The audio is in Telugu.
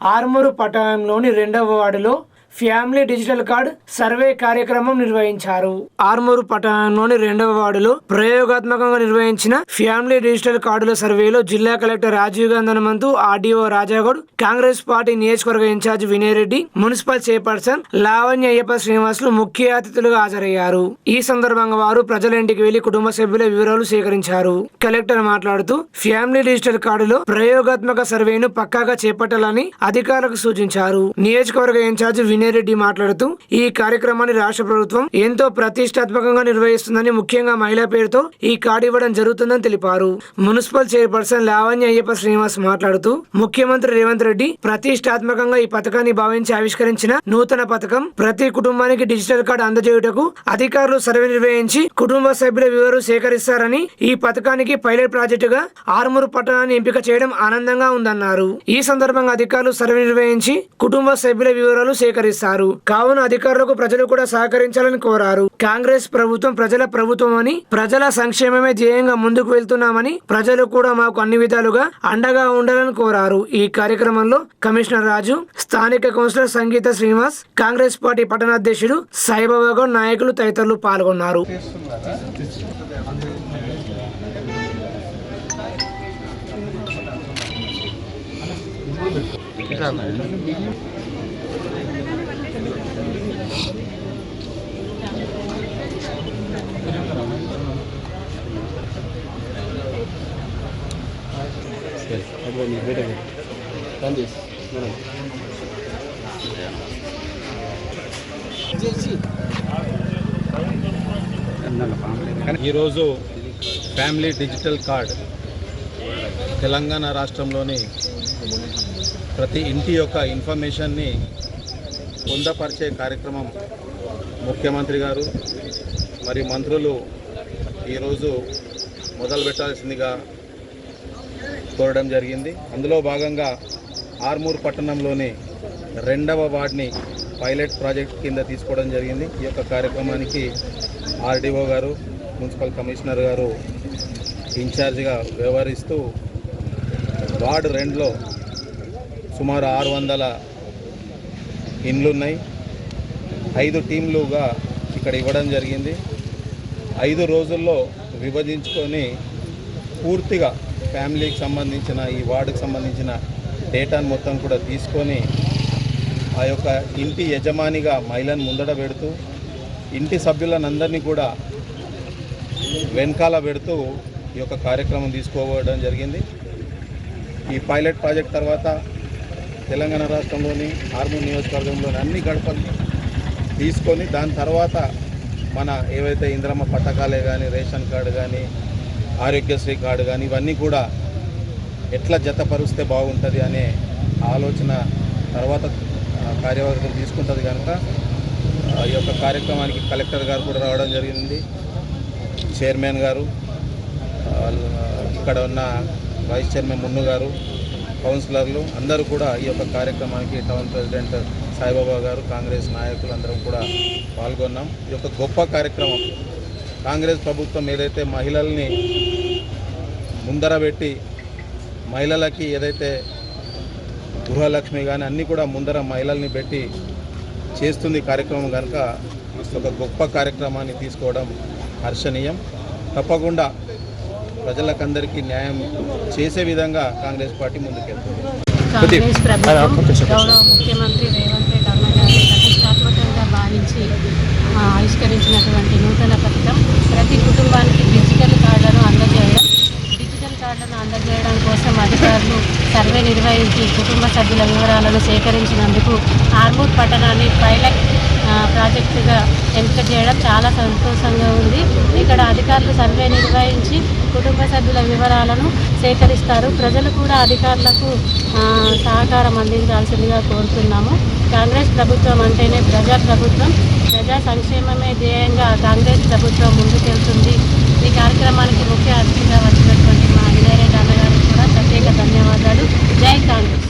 ఆర్మూరు పట్టణంలోని రెండవ వార్డులో ఫ్యామిలీ డిజిటల్ కార్డ్ సర్వే కార్యక్రమం నిర్వహించారు. ఆర్మూరు పట్టణంలోని రెండవ వార్డులో ప్రయోగాత్మకంగా నిర్వహించిన ఫ్యామిలీ డిజిటల్ కార్డుల సర్వేలో జిల్లా collector Rajiv Gandhi Hanumanthu RDO Rajagoud Congress party నియోజకవర్గ incharge Vinay Reddy municipal chairperson Lavanya Ayyappa Srinivasulu ముఖ్య అతిథులుగా హాజరయ్యారు. ఈ సందర్భంగా వారు ప్రజల ఇంటికి వెళ్ళి కుటుంబ సభ్యుల వివరాలు సేకరించారు. కలెక్టర్ మాట్లాడుతూ ఫ్యామిలీ డిజిటల్ కార్డులో ప్రయోగాత్మక సర్వేను పక్కాగా చేపట్టాలని అధికారులకు సూచించారు. నియోజకవర్గ ఇన్ఛార్జ్ వినయ్ రెడ్డి మాట్లాడుతూ ఈ కార్యక్రమాన్ని రాష్ట్ర ప్రభుత్వం ఎంతో ప్రతిష్టాత్మకంగా నిర్వహిస్తుందని ముఖ్యంగా మహిళా పేరుతో ఈ కార్డు ఇవ్వడం జరుగుతుందని తెలిపారు. మున్సిపల్ చైర్పర్సన్ లావణ్య అయ్యప్ప శ్రీనివాస్ మాట్లాడుతూ ముఖ్యమంత్రి రేవంత్ రెడ్డి ప్రతిష్టాత్మకంగా ఈ పథకాన్ని భావించి ఆవిష్కరించిన నూతన పథకం ప్రతి కుటుంబానికి డిజిటల్ కార్డు అందజేయుటకు అధికారులు సర్వే నిర్వహించి కుటుంబ సభ్యుల వివరాలు సేకరిస్తారని ఈ పథకానికి పైలట్ ప్రాజెక్టుగా ఆరుమూరు పట్టణాన్ని ఎంపిక చేయడం ఆనందంగా ఉందన్నారు. ఈ సందర్భంగా అధికారులు సర్వే నిర్వహించి కుటుంబ సభ్యుల వివరాలు సేకరిస్తారు కావున అధికారులకు ప్రజలు కూడా సహకరించాలని కోరారు. కాంగ్రెస్ ప్రభుత్వం ప్రజల ప్రభుత్వం అని ప్రజల సంక్షేమమే ధ్యేయంగా ముందుకు వెళ్తున్నామని ప్రజలు కూడా మాకు అన్ని విధాలుగా అండగా ఉండాలని కోరారు. ఈ కార్యక్రమంలో కమిషనర్ రాజు స్థానిక కౌన్సిలర్ సంగీత శ్రీనివాస్ కాంగ్రెస్ పార్టీ పట్టణాధ్యక్షుడు సాయిబాబా గౌడ్ నాయకులు తదితరులు పాల్గొన్నారు. ఈరోజు ఫ్యామిలీ డిజిటల్ కార్డ్ తెలంగాణ రాష్ట్రంలోని ప్రతి ఇంటి యొక్క ఇన్ఫర్మేషన్ని పొందపరిచే కార్యక్రమం ముఖ్యమంత్రి గారు మరి మంత్రులు ఈరోజు మొదలు పెట్టాల్సిందిగా కోరడం జరిగింది. అందులో భాగంగా ఆర్మూర్ పట్టణంలోని రెండవ వార్డ్ని పైలట్ ప్రాజెక్ట్ కింద తీసుకోవడం జరిగింది. ఈ యొక్క కార్యక్రమానికి ఆర్డీఓ గారు మున్సిపల్ కమిషనర్ గారు ఇన్ఛార్జిగా వ్యవహరిస్తూ వార్డు రెండులో సుమారు ఆరు వందల ఇండ్లు ఉన్నాయి. ఐదు టీంలుగా ఇక్కడ ఇవ్వడం జరిగింది. ఐదు రోజుల్లో విభజించుకొని పూర్తిగా ఫ్యామిలీకి సంబంధించిన ఈ వార్డుకు సంబంధించిన డేటాను మొత్తం కూడా తీసుకొని ఆ యొక్క ఇంటి యజమానిగా మహిళను ముందడ పెడుతూ ఇంటి సభ్యులనందరినీ కూడా వెనకాల పెడుతూ ఈ యొక్క కార్యక్రమం తీసుకోవడం జరిగింది. ఈ పైలట్ ప్రాజెక్ట్ తర్వాత తెలంగాణ రాష్ట్రంలోని ఆర్మూర్ నియోజకవర్గంలోని అన్ని గడపల్ని తీసుకొని దాని తర్వాత మన ఏవైతే ఇంద్రమ్మ పథకాలే కానీ రేషన్ కార్డు కానీ ఆరోగ్యశ్రీ కార్డు కానీ ఇవన్నీ కూడా ఎట్లా జతపరుస్తే బాగుంటుంది అనే ఆలోచన తర్వాత కార్యవర్గం తీసుకుంటుంది కనుక ఈ యొక్క కార్యక్రమానికి కలెక్టర్ గారు కూడా రావడం జరిగింది. చైర్మన్ గారు ఇక్కడ ఉన్న వైస్ చైర్మన్ మున్ను గారు కౌన్సిలర్లు అందరూ కూడా ఈ యొక్క కార్యక్రమానికి టౌన్ ప్రెసిడెంట్ సాయిబాబా గారు కాంగ్రెస్ నాయకులు అందరం కూడా పాల్గొన్నాం. ఈ యొక్క గొప్ప కార్యక్రమం. కాంగ్రెస్ ప్రభుత్వం ఏదైతే మహిళల్ని ముందర పెట్టి మహిళలకి ఏదైతే గృహలక్ష్మి కానీ అన్నీ కూడా ముందర మహిళల్ని పెట్టి చేస్తుంది కార్యక్రమం కనుక ఒక గొప్ప కార్యక్రమాన్ని తీసుకోవడం హర్షణీయం. తప్పకుండా ప్రజలకందరికీ న్యాయం చేసే విధంగా కాంగ్రెస్ పార్టీ ముందుకెళ్తుంది. ముఖ్యమంత్రి రేవంత్ రెడ్డి అన్న గారి ప్రతిష్టాత్మకంగా భావించి ఆవిష్కరించినటువంటి నూతన పథకం ప్రతి కుటుంబానికి డిజిటల్ కార్డులను అందజేయడం డిజిటల్ కార్డులను అందజేయడం కోసం అధికారులు సర్వే నిర్వహించి కుటుంబ సభ్యుల వివరాలను సేకరించినందుకు ఆర్మూర్ పట్టణాన్ని పైలట్ ప్రాజెక్టుగా ఎంపిక చేయడం చాలా సంతోషంగా ఉంది. ఇక్కడ అధికారులు సర్వే నిర్వహించి కుటుంబ సభ్యుల వివరాలను సేకరిస్తారు. ప్రజలు కూడా అధికారులకు సహకారం అందించాల్సిందిగా కోరుతున్నాము. కాంగ్రెస్ ప్రభుత్వం అంటేనే ప్రజా ప్రభుత్వం. ప్రజా సంక్షేమమే ధ్యేయంగా కాంగ్రెస్ ప్రభుత్వం ముందుకెళ్తుంది. ఈ కార్యక్రమానికి ముఖ్య అతిథిగా వచ్చినటువంటి మా వినయరెడ్డి అన్నగారికి కూడా ప్రత్యేక ధన్యవాదాలు. జై కాంగ్రెస్.